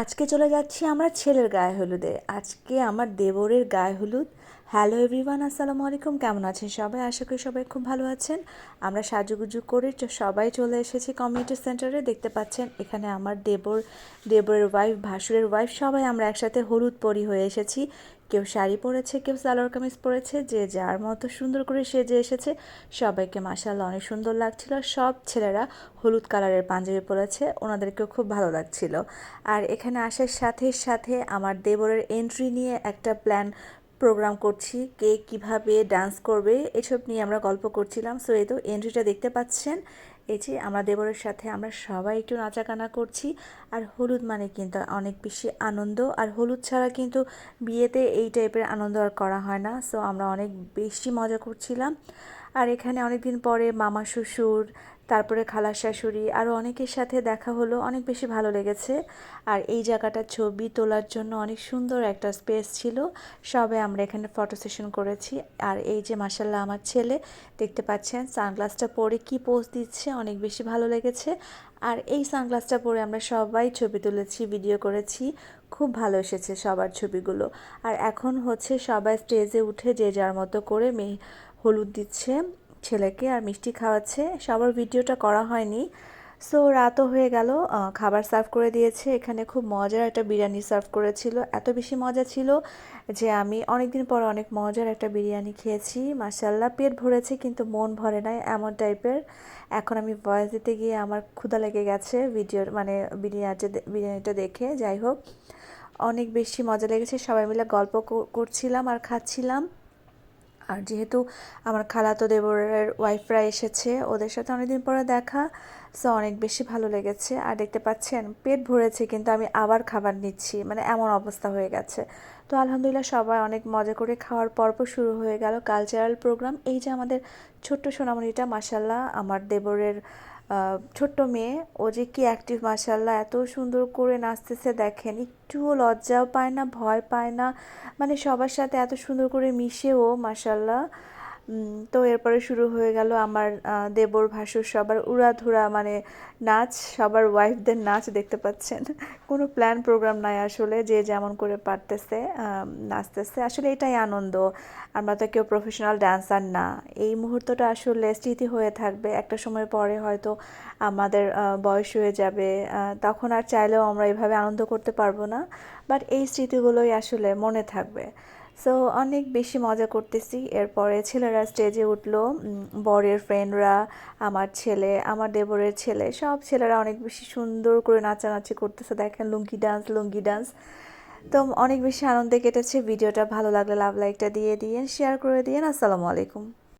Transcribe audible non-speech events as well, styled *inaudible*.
আজকে চলে যাচ্ছি আমরা ছেলের গায়ে হলুদে। আজকে আমার দেবরের গায়ে হলুদ হ্যালো এভরিওয়ান আসসালামু আলাইকুম। কেমন আছেন সবাই? আশা করি সবাই খুব ভালো আছেন। আমরা সাজুগুজু করে সবাই চলে এসেছি কমিউনিটি সেন্টারে দেখতে পাচ্ছেন, এখানে আমার দেবর, দেবরের ওয়াইফ ভাসুরের ওয়াইফ সবাই আমরা একসাথে হলুদ পরি হয়ে এসেছি। কেউ শাড়ি পরেছে, কেউ সালোয়ার কামিজ পরেছে, যে যার মতো সুন্দর করে সেজে এসেছে। সবাইকে মাসাল্লাহ অনেক সুন্দর লাগছিল। সব ছেলেরা হলুদ কালারের পাঞ্জাবি পরেছে। ওনাদেরকেও খুব ভালো লাগছিল। আর এখানে আসার সাথে সাথে আমার দেবরের এন্ট্রি নিয়ে একটা প্ল্যান প্রোগ্রাম করছি, কে কীভাবে ডান্স করবে, এসব নিয়ে আমরা গল্প করছিলাম। সো এই তো এন্ট্রিটা দেখতে পাচ্ছেন। এই যে আমরা দেবরের সাথে আমরা সবাই একটু নাচাকানা করছি। আর হলুদ মানে কিন্তু অনেক বেশি আনন্দ। আর হলুদ ছাড়া কিন্তু বিয়েতে এই টাইপের আনন্দ আর করা হয় না। সো আমরা অনেক বেশি মজা করছিলাম। আর এখানে অনেক দিন পরে মামা শ্বশুর তারপরে খালার শাশুড়ি আরও অনেকের সাথে দেখা হলো, অনেক বেশি ভালো লেগেছে। আর এই জায়গাটার ছবি তোলার জন্য অনেক সুন্দর একটা স্পেস ছিল। সবে আমরা এখানে ফটো সেশন করেছি। আর এই যে মাসাল্লাহ আমার ছেলে, দেখতে পাচ্ছেন সানগ্লাসটা পরে কি পোজ দিচ্ছে, অনেক বেশি ভালো লেগেছে। আর এই সানগ্লাসটা পরে আমরা সবাই ছবি তুলেছি ভিডিও করেছি। খুব ভালো এসেছে সবার ছবিগুলো। আর এখন হচ্ছে সবাই স্টেজে উঠে যে যার মতো করে মেয়ে হলুদ দিচ্ছে। ছেলেকে আর মিষ্টি খাওয়াচ্ছে। সবার ভিডিওটা করা হয়নি। সো রাতও হয়ে গেল খাবার সার্ভ করে দিয়েছে। এখানে খুব মজার একটা বিরিয়ানি সার্ভ করেছিল। এত বেশি মজা ছিল যে আমি অনেক দিন পর অনেক মজার একটা বিরিয়ানি খেয়েছি। মাসাল্লাহ পেট ভরেছে কিন্তু মন ভরে নাই এমন টাইপের। এখন আমি ভয়েস দিতে গিয়ে আমার ক্ষুধা লেগে গেছে ভিডিওর মানে বিরিয়ানি বিরিয়ানিটা দেখে। যাই হোক, অনেক বেশি মজা লেগেছে। সবাই মিলে গল্প করছিলাম আর খাচ্ছিলাম। আর যেহেতু আমার খালাতো দেবরের ওয়াইফরা এসেছে, ওদের সাথে অনেকদিন পরে দেখা সো অনেক বেশি ভালো লেগেছে। আর দেখতে পাচ্ছেন, পেট ভরেছে, কিন্তু আমি আবার খাবার নিচ্ছি মানে এমন অবস্থা হয়ে গেছে। তো আলহামদুলিল্লাহ সবাই অনেক মজা করে খাওয়ার পর্ব শুরু হয়ে গেল কালচারাল প্রোগ্রাম এই যে আমাদের ছোট্ট সোনামণিটা মাসাল্লাহ আমার দেবরের ছোট্ট মেয়ে, ও যে কি অ্যাক্টিভ মাসাল্লাহ এত সুন্দর করে নাচতেছে দেখেন। একটুও লজ্জাও পায় না, ভয় পায় না। মানে সবার সাথে এত সুন্দর করে মিশেও মাসাল্লাহ তো এরপরে শুরু হয়ে গেল আমার দেবর, ভাসুর সবার উড়াধুরা মানে নাচ, সবার ওয়াইফদের নাচ দেখতে পাচ্ছেন। *laughs* কোনো প্ল্যান প্রোগ্রাম নাই আসলে, যে যেমন করে পারতেছে নাচতেছে। আসলে এটাই আনন্দ। আমরা তো কেউ প্রফেশনাল ডান্সার না। এই মুহূর্তটা আসলে স্মৃতি হয়ে থাকবে। একটা সময় পরে হয়তো আমাদের বয়স হয়ে যাবে তখন আর চাইলেও আমরা এভাবে আনন্দ করতে পারব না। বাট এই স্মৃতিগুলোই আসলে মনে থাকবে। সো অনেক বেশি মজা করতেছি। এরপরে ছেলেরা স্টেজে উঠল বরের ফ্রেন্ডরা আমার ছেলে, আমার দেবরের ছেলে, সব ছেলেরা অনেক বেশি সুন্দর করে নাচানাচি করতেছে। দেখেন লুঙ্গি ডান্স লুঙ্গি ডান্স তো অনেক বেশি আনন্দে কেটেছে। ভিডিওটা ভালো লাগলে লাভ লাইকটা দিয়ে দিয়েন শেয়ার করে দিয়েন। আসসালামু আলাইকুম।